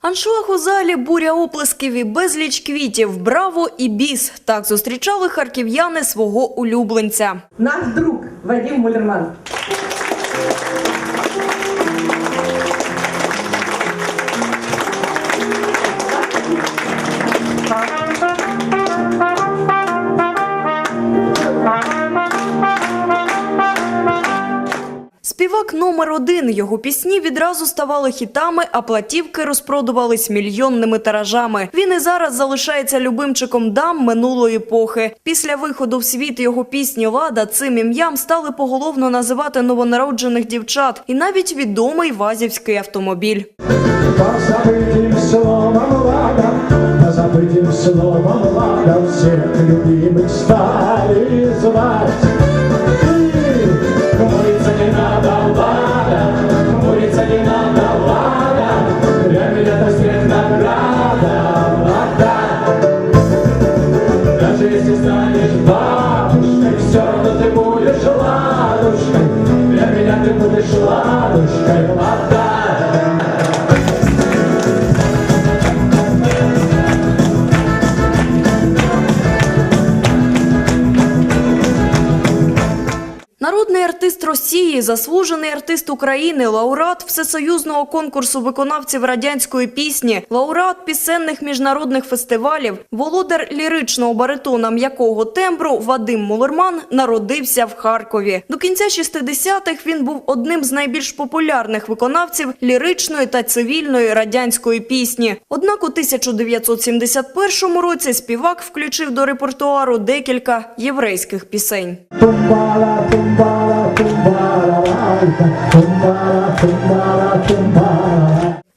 Аншлаг у залі, буря оплесків і безліч квітів, браво і біс. Так зустрічали харків'яни свого улюбленця. Наш друг Вадим Мулерман. Співак номер один. Його пісні відразу ставали хітами, а платівки розпродувались мільйонними тиражами. Він і зараз залишається любимчиком дам минулої епохи. Після виходу в світ його пісні Лада цим ім'ям стали поголовно називати новонароджених дівчат, і навіть відомий вазівський автомобіль. По забытым словам Лада, по забытым словам Лада Всех любимых стали звать. Народ Народний артист Росії, заслужений артист України, лауреат всесоюзного конкурсу виконавців радянської пісні, лауреат пісенних міжнародних фестивалів, володар ліричного баритона м'якого тембру Вадим Мулерман народився в Харкові. До кінця 60-х він був одним з найбільш популярних виконавців ліричної та цивільної радянської пісні. Однак у 1971 році співак включив до репертуару декілька єврейських пісень. Tumbala, tumbala,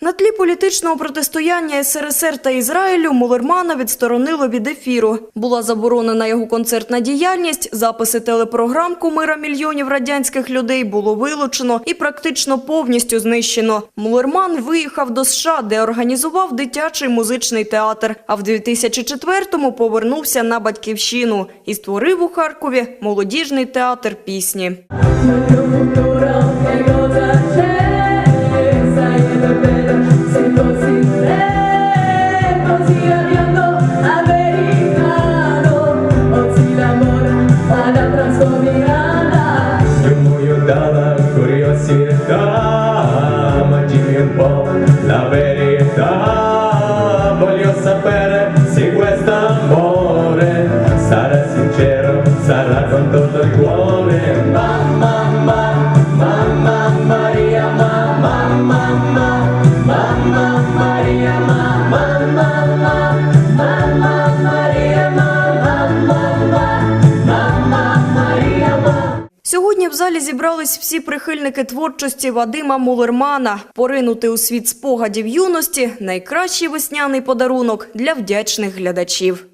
На тлі політичного протистояння СРСР та Ізраїлю Мулермана відсторонило від ефіру. Була заборонена його концертна діяльність, записи телепрограм «Кумира мільйонів радянських людей» було вилучено і практично повністю знищено. Мулерман виїхав до США, де організував дитячий музичний театр, а в 2004-му повернувся на батьківщину і створив у Харкові молодіжний театр пісні. La verità. Voglio sapere se questo amore sarà sincero, sarà con tutto il cuore. Mamma, mamma, залі зібрались всі прихильники творчості Вадима Мулермана. Поринути у світ спогадів юності – найкращий весняний подарунок для вдячних глядачів.